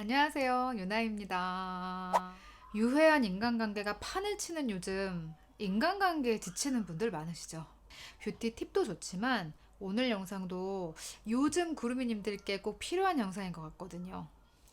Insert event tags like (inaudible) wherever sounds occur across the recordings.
안녕하세요. 유나입니다. 유해한 인간관계가 판을 치는 요즘 인간관계에 지치는 분들 많으시죠? 뷰티 팁도 좋지만 오늘 영상도 요즘 구루미님들께 꼭 필요한 영상인 것 같거든요.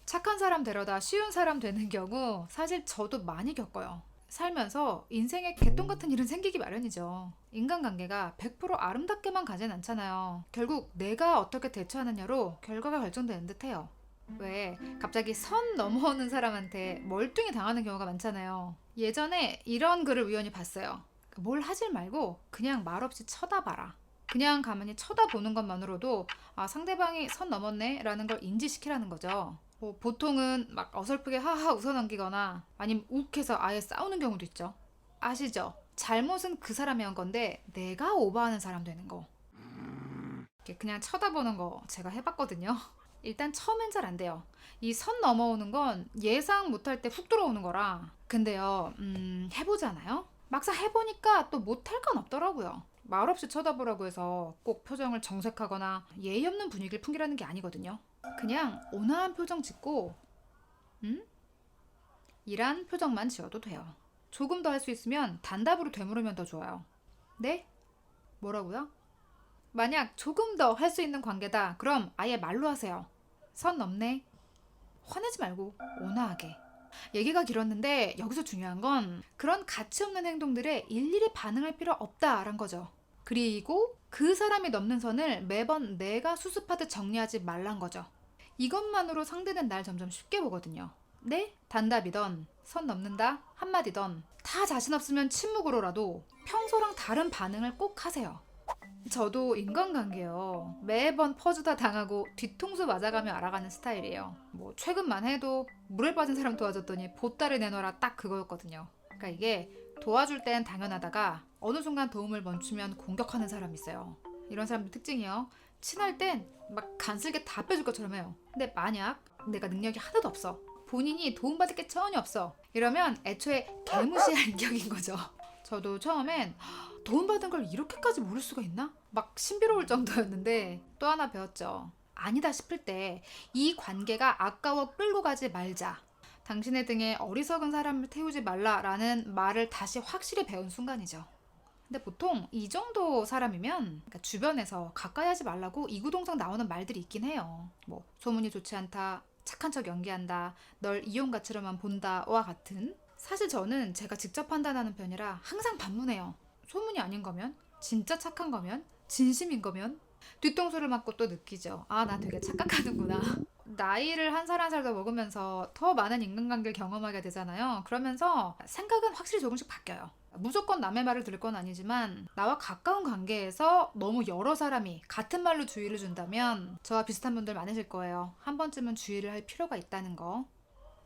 착한 사람 되려다 쉬운 사람 되는 경우 사실 저도 많이 겪어요. 살면서 인생에 개똥 같은 일은 생기기 마련이죠. 인간관계가 100% 아름답게만 가진 않잖아요. 결국 내가 어떻게 대처하느냐로 결과가 결정되는 듯 해요. 왜 갑자기 선 넘어오는 사람한테 멀뚱히 당하는 경우가 많잖아요. 예전에 이런 글을 우연히 봤어요. 뭘 하질 말고 그냥 말없이 쳐다봐라. 그냥 가만히 쳐다보는 것만으로도 아 상대방이 선 넘었네 라는 걸 인지시키라는 거죠. 뭐 보통은 막 어설프게 하하 웃어 넘기거나 아니면 욱해서 아예 싸우는 경우도 있죠. 아시죠? 잘못은 그 사람이 한 건데 내가 오버하는 사람 되는 거. 그냥 쳐다보는 거 제가 해봤거든요. 일단 처음엔 잘 안 돼요. 이 선 넘어오는 건 예상 못할 때 훅 들어오는 거라. 근데요, 음, 해보잖아요? 막상 해보니까 또 못할 건 없더라고요. 말없이 쳐다보라고 해서 꼭 표정을 정색하거나 예의 없는 분위기를 풍기라는 게 아니거든요. 그냥 온화한 표정 짓고, 음? 이란 표정만 지어도 돼요. 조금 더 할 수 있으면 단답으로 되물으면 더 좋아요. 네? 뭐라고요? 만약 조금 더 할 수 있는 관계다. 그럼 아예 말로 하세요. 선 넘네. 화내지 말고 온화하게. 얘기가 길었는데 여기서 중요한 건 그런 가치 없는 행동들에 일일이 반응할 필요 없다란 거죠. 그리고 그 사람이 넘는 선을 매번 내가 수습하듯 정리하지 말란 거죠. 이것만으로 상대는 날 점점 쉽게 보거든요. 네? 단답이던 선 넘는다 한마디던 다 자신 없으면 침묵으로라도 평소랑 다른 반응을 꼭 하세요. 저도 인간관계요. 매번 퍼주다 당하고 뒤통수 맞아가며 알아가는 스타일이에요. 뭐 최근만 해도 물에 빠진 사람 도와줬더니 보따리 내놔라 딱 그거였거든요. 그러니까 이게 도와줄 땐 당연하다가 어느 순간 도움을 멈추면 공격하는 사람이 있어요. 이런 사람들 특징이요. 친할 땐 막 간슬게 다 빼줄 것처럼 해요. 근데 만약 내가 능력이 하나도 없어. 본인이 도움받을 게 전혀 없어. 이러면 애초에 개무시할 인격인 거죠. 저도 처음엔 도움받은 걸 이렇게까지 모를 수가 있나? 막 신비로울 정도였는데 또 하나 배웠죠. 아니다 싶을 때 이 관계가 아까워 끌고 가지 말자. 당신의 등에 어리석은 사람을 태우지 말라라는 말을 다시 확실히 배운 순간이죠. 근데 보통 이 정도 사람이면 그러니까 주변에서 가까이 하지 말라고 이구동성 나오는 말들이 있긴 해요. 뭐 소문이 좋지 않다, 착한 척 연기한다, 널 이용 가치로만 본다와 같은 사실 저는 제가 직접 판단하는 편이라 항상 반문해요. 소문이 아닌 거면? 진짜 착한 거면? 진심인 거면? 뒤통수를 맞고 또 느끼죠. 아, 나 되게 착각하는구나. (laughs) 나이를 한 살 한 살 더 먹으면서 더 많은 인간관계를 경험하게 되잖아요. 그러면서 생각은 확실히 조금씩 바뀌어요. 무조건 남의 말을 들을 건 아니지만 나와 가까운 관계에서 너무 여러 사람이 같은 말로 주의를 준다면 저와 비슷한 분들 많으실 거예요. 한 번쯤은 주의를 할 필요가 있다는 거.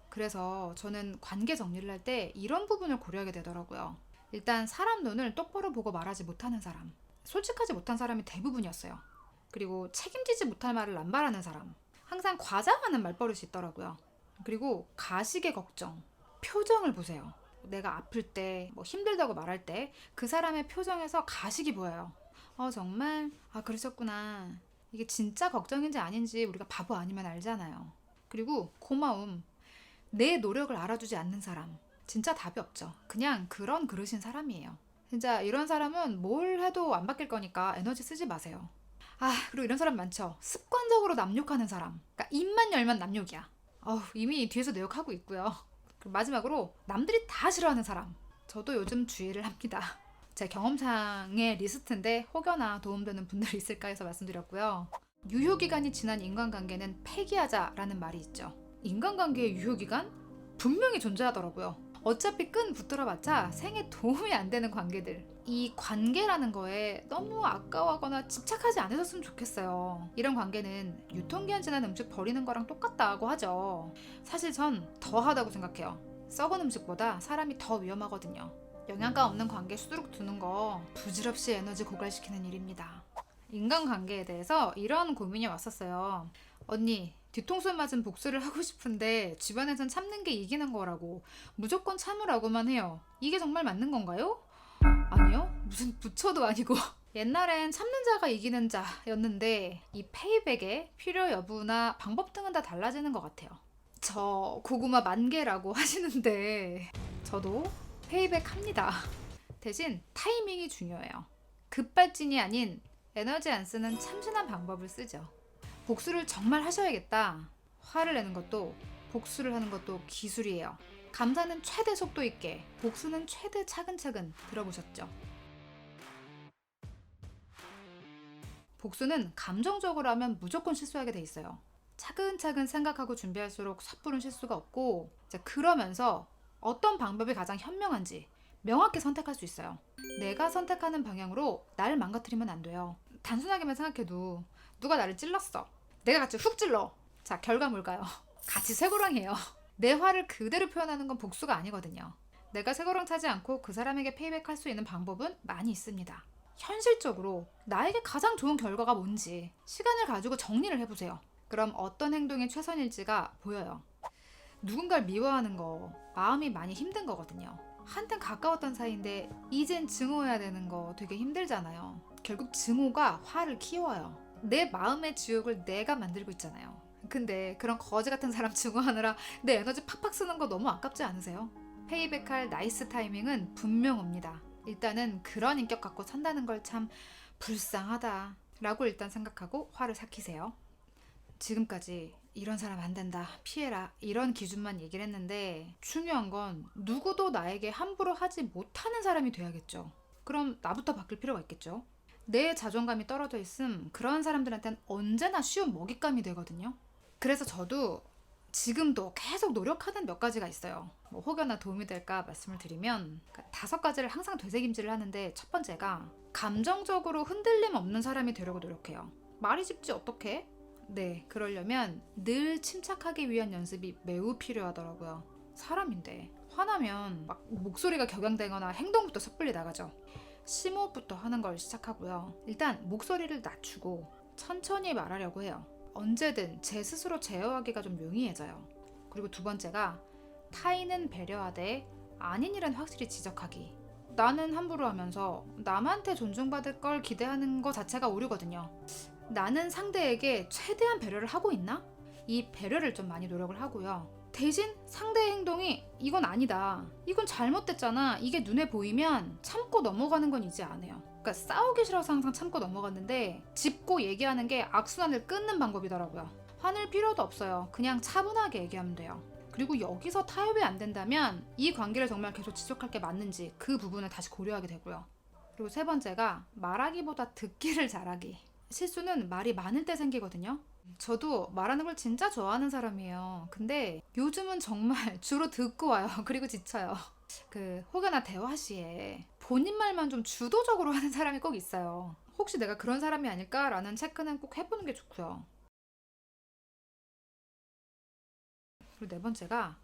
그래서 저는 관계 정리를 할 때 이런 부분을 고려하게 되더라고요. 일단 사람 눈을 똑바로 보고 말하지 못하는 사람. 솔직하지 못한 사람이 대부분이었어요. 그리고 책임지지 못할 말을 남발하는 사람. 항상 과장하는 말버릇이 있더라고요. 그리고 가식의 걱정. 표정을 보세요. 내가 아플 때, 뭐 힘들다고 말할 때 그 사람의 표정에서 가식이 보여요. 어, 정말? 아, 그러셨구나. 이게 진짜 걱정인지 아닌지 우리가 바보 아니면 알잖아요. 그리고 고마움. 내 노력을 알아주지 않는 사람. 진짜 답이 없죠. 그냥 그런 그릇인 사람이에요. 진짜 이런 사람은 뭘 해도 안 바뀔 거니까 에너지 쓰지 마세요. 아, 그리고 이런 사람 많죠. 습관적으로 남욕하는 사람. 그러니까 입만 열면 남욕이야. 어우, 이미 뒤에서 내 욕하고 있고요. 그리고 마지막으로 남들이 다 싫어하는 사람. 저도 요즘 주의를 합니다. 제 경험상의 리스트인데 혹여나 도움되는 분들이 있을까 해서 말씀드렸고요. 유효기간이 지난 인간관계는 폐기하자라는 말이 있죠. 인간관계의 유효기간? 분명히 존재하더라고요. 어차피 끈 붙들어봤자 생에 도움이 안 되는 관계들. 이 관계라는 거에 너무 아까워하거나 집착하지 않으셨으면 좋겠어요. 이런 관계는 유통기한 지난 음식 버리는 거랑 똑같다고 하죠. 사실 전 더하다고 생각해요. 썩은 음식보다 사람이 더 위험하거든요. 영양가 없는 관계 수두룩 두는 거 부질없이 에너지 고갈시키는 일입니다. 인간관계에 대해서 이런 고민이 왔었어요. 언니, 뒤통수 맞은 복수를 하고 싶은데 주변에선 참는 게 이기는 거라고 무조건 참으라고만 해요. 이게 정말 맞는 건가요? 아니요. 무슨 부처도 아니고. (laughs) 옛날엔 참는 자가 이기는 자였는데 이 페이백의 필요 여부나 방법 등은 다 달라지는 것 같아요. 저 고구마 만 개라고 (laughs) 하시는데 저도 페이백 합니다. 대신 타이밍이 중요해요. 급발진이 아닌 에너지 안 쓰는 참신한 방법을 쓰죠. 복수를 정말 하셔야겠다. 화를 내는 것도 복수를 하는 것도 기술이에요. 감사는 최대 속도 있게, 복수는 최대 차근차근 들어보셨죠? 복수는 감정적으로 하면 무조건 실수하게 돼 있어요. 차근차근 생각하고 준비할수록 섣부른 실수가 없고 그러면서 어떤 방법이 가장 현명한지 명확히 선택할 수 있어요. 내가 선택하는 방향으로 나를 망가뜨리면 안 돼요. 단순하게만 생각해도 누가 나를 찔렀어. 내가 같이 훅 찔러. 자, 결과 뭘까요? (laughs) 같이 쇠고랑이에요. 내 화를 그대로 표현하는 건 복수가 아니거든요. 내가 쇠고랑 차지 않고 그 사람에게 페이백할 수 있는 방법은 많이 있습니다. 현실적으로 나에게 가장 좋은 결과가 뭔지 시간을 가지고 정리를 해보세요. 그럼 어떤 행동이 최선일지가 보여요. 누군가를 미워하는 거 마음이 많이 힘든 거거든요. 한땐 가까웠던 사이인데 이젠 증오해야 되는 거 되게 힘들잖아요. 결국 증오가 화를 키워요. 내 마음의 지옥을 내가 만들고 있잖아요. 근데 그런 거지 같은 사람 증오하느라 내 에너지 팍팍 쓰는 거 너무 아깝지 않으세요? 페이백할 나이스 타이밍은 분명 옵니다. 일단은 그런 인격 갖고 산다는 걸 참 불쌍하다 라고 일단 생각하고 화를 삭히세요. 지금까지 이런 사람 안 된다, 피해라 이런 기준만 얘기를 했는데 중요한 건 누구도 나에게 함부로 하지 못하는 사람이 돼야겠죠. 그럼 나부터 바뀔 필요가 있겠죠. 내 자존감이 떨어져 있음 그런 사람들한테는 언제나 쉬운 먹잇감이 되거든요. 그래서 저도 지금도 계속 노력하는 몇 가지가 있어요. 뭐 혹여나 도움이 될까 말씀을 드리면 그 다섯 가지를 항상 되새김질을 하는데 첫 번째가 감정적으로 흔들림 없는 사람이 되려고 노력해요. 말이 쉽지 어떻게? 네, 그러려면 늘 침착하기 위한 연습이 매우 필요하더라고요. 사람인데 화나면 막 목소리가 격양되거나 행동부터 섣불리 나가죠. 심호흡부터 하는 걸 시작하고요. 일단 목소리를 낮추고 천천히 말하려고 해요. 언제든 제 스스로 제어하기가 좀 용이해져요. 그리고 두 번째가 타인은 배려하되 아닌 일은 확실히 지적하기. 나는 함부로 하면서 남한테 존중받을 걸 기대하는 것 자체가 오류거든요. 나는 상대에게 최대한 배려를 하고 있나? 이 배려를 좀 많이 노력을 하고요. 대신 상대의 행동이 이건 아니다. 이건 잘못됐잖아. 이게 눈에 보이면 참고 넘어가는 건 이제 안 해요. 그러니까 싸우기 싫어서 항상 참고 넘어갔는데 짚고 얘기하는 게 악순환을 끊는 방법이더라고요. 화낼 필요도 없어요. 그냥 차분하게 얘기하면 돼요. 그리고 여기서 타협이 안 된다면 이 관계를 정말 계속 지속할 게 맞는지 그 부분을 다시 고려하게 되고요. 그리고 세 번째가 말하기보다 듣기를 잘하기. 실수는 말이 많을 때 생기거든요. 저도 말하는 걸 진짜 좋아하는 사람이에요. 근데 요즘은 정말 (laughs) 주로 듣고 와요. (laughs) 그리고 지쳐요. 그 혹여나 대화 시에 본인 말만 좀 주도적으로 하는 사람이 꼭 있어요. 혹시 내가 그런 사람이 아닐까라는 체크는 꼭 해보는 게 좋고요. 그리고 네 번째가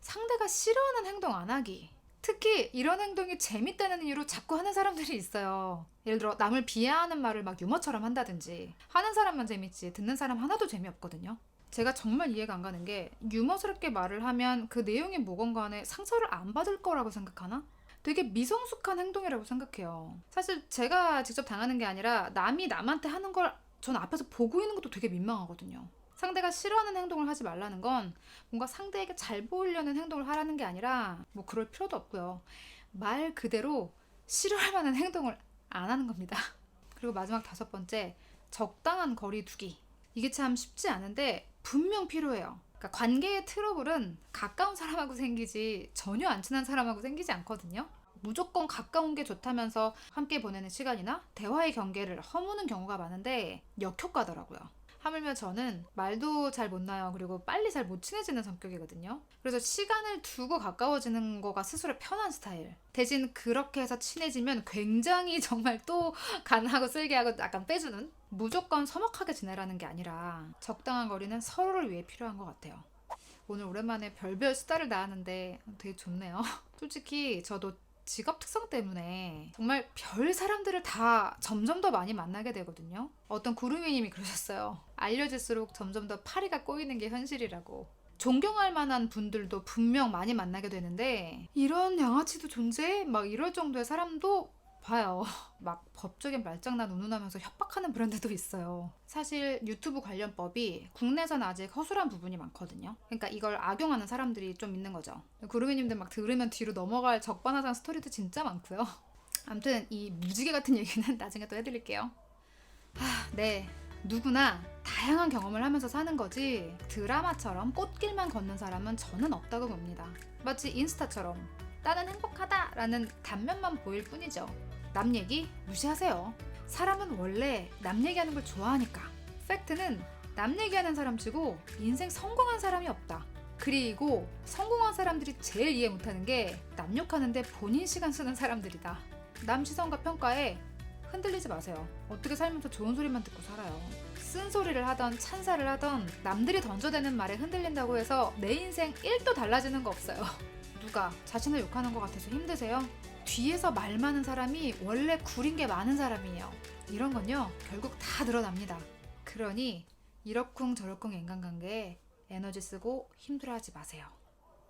상대가 싫어하는 행동 안 하기. 특히 이런 행동이 재밌다는 이유로 자꾸 하는 사람들이 있어요. 예를 들어 남을 비하하는 말을 막 유머처럼 한다든지 하는 사람만 재밌지 듣는 사람 하나도 재미없거든요. 제가 정말 이해가 안 가는 게 유머스럽게 말을 하면 그 내용이 뭐건 간에 상처를 안 받을 거라고 생각하나? 되게 미성숙한 행동이라고 생각해요. 사실 제가 직접 당하는 게 아니라 남이 남한테 하는 걸 전 앞에서 보고 있는 것도 되게 민망하거든요. 상대가 싫어하는 행동을 하지 말라는 건 뭔가 상대에게 잘 보이려는 행동을 하라는 게 아니라 뭐 그럴 필요도 없고요. 말 그대로 싫어할 만한 행동을 안 하는 겁니다. (laughs) 그리고 마지막 다섯 번째, 적당한 거리 두기. 이게 참 쉽지 않은데 분명 필요해요. 그러니까 관계의 트러블은 가까운 사람하고 생기지 전혀 안 친한 사람하고 생기지 않거든요. 무조건 가까운 게 좋다면서 함께 보내는 시간이나 대화의 경계를 허무는 경우가 많은데 역효과더라고요. 하물며 저는 말도 잘 못 나요. 그리고 빨리 잘 못 친해지는 성격이거든요. 그래서 시간을 두고 가까워지는 거가 스스로 편한 스타일. 대신 그렇게 해서 친해지면 굉장히 (laughs) 정말 또 간하고 쓸게 하고 약간 빼주는? 무조건 서먹하게 지내라는 게 아니라 적당한 거리는 서로를 위해 필요한 것 같아요. 오늘 오랜만에 별별 수다를 나왔는데 되게 좋네요. (laughs) 솔직히 저도 직업 특성 때문에 정말 별 사람들을 다 점점 더 많이 만나게 되거든요. 어떤 구루미님이 그러셨어요. 알려질수록 점점 더 파리가 꼬이는 게 현실이라고. 존경할 만한 분들도 분명 많이 만나게 되는데 이런 양아치도 존재해? 막 이럴 정도의 사람도 아파요. (laughs) 막 법적인 말장난 운운하면서 협박하는 브랜드도 있어요. 사실 유튜브 관련 법이 국내에서는 아직 허술한 부분이 많거든요. 그러니까 이걸 악용하는 사람들이 좀 있는 거죠. 구름이님들 막 들으면 뒤로 넘어갈 적반하장 스토리도 진짜 많고요. (laughs) 아무튼 이 무지개 같은 얘기는 (laughs) 나중에 또 해드릴게요. 하, 네. 누구나 다양한 경험을 하면서 사는 거지 드라마처럼 꽃길만 걷는 사람은 저는 없다고 봅니다. 마치 인스타처럼 나는 행복하다라는 단면만 보일 뿐이죠. 남 얘기 무시하세요. 사람은 원래 남 얘기하는 걸 좋아하니까. 팩트는 남 얘기하는 사람 치고 인생 성공한 사람이 없다. 그리고 성공한 사람들이 제일 이해 못하는 게 남 욕하는데 본인 시간 쓰는 사람들이다. 남 시선과 평가에 흔들리지 마세요. 어떻게 살면서 좋은 소리만 듣고 살아요. 쓴소리를 하던 찬사를 하던 남들이 던져대는 말에 흔들린다고 해서 내 인생 1도 달라지는 거 없어요. (laughs) 누가 자신을 욕하는 것 같아서 힘드세요? 뒤에서 말 많은 사람이 원래 구린 게 많은 사람이에요. 이런 건요, 결국 다 드러납니다. 그러니 이러쿵 저러쿵 인간관계에 에너지 쓰고 힘들어하지 마세요.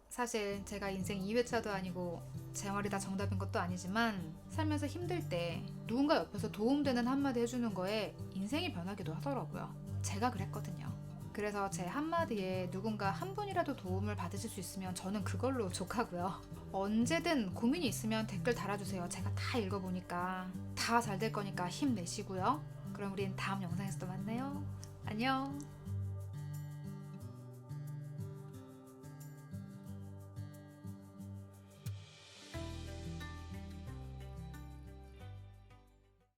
사실 제가 인생 2회차도 아니고 제 말이 다 정답인 것도 아니지만 살면서 힘들 때 누군가 옆에서 도움되는 한마디 해주는 거에 인생이 변하기도 하더라고요. 제가 그랬거든요. 그래서 제 한마디에 누군가 한 분이라도 도움을 받으실 수 있으면 저는 그걸로 족하고요. 언제든 고민이 있으면 댓글 달아주세요. 제가 다 읽어보니까 다 잘 될 거니까 힘내시고요. 그럼 우린 다음 영상에서 또 만나요. 안녕.